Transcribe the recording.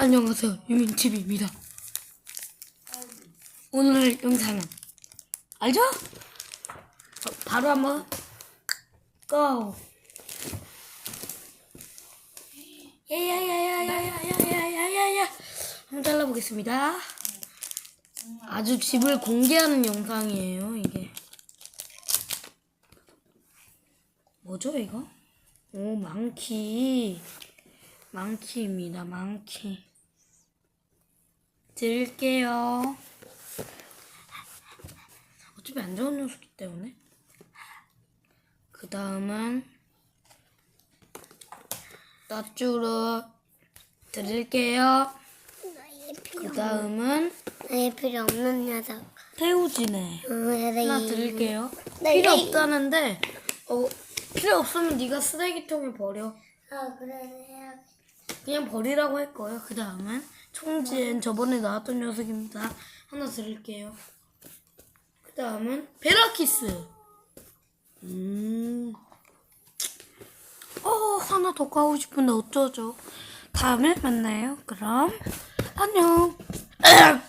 안녕하세요. 유민TV입니다. 오늘 영상은 알죠? 어, 바로 한번 고 야야야야야야야야야야야. 한번 잘라보겠습니다. 아주 집을 공개하는 영상이에요 이게. 뭐죠 이거? 오 망키 망키입니다 망키 드릴게요. 어차피 안 좋은 녀석이기 때문에. 그 다음은 낫주로 드릴게요. 그 다음은 나의 필요 없는 녀석. 태우지네. 어, 하나 드릴게요. 네, 필요 네. 없다는데 어, 필요 없으면 네가 쓰레기통에 버려 아 그래. 그냥 버리라고 할 거예요. 그 다음은 총지엔 저번에 나왔던 녀석입니다. 하나 드릴게요. 그 다음은 베라키스. 음. 어, 하나 더 가고 싶은데 어쩌죠? 다음에 만나요. 그럼, 안녕.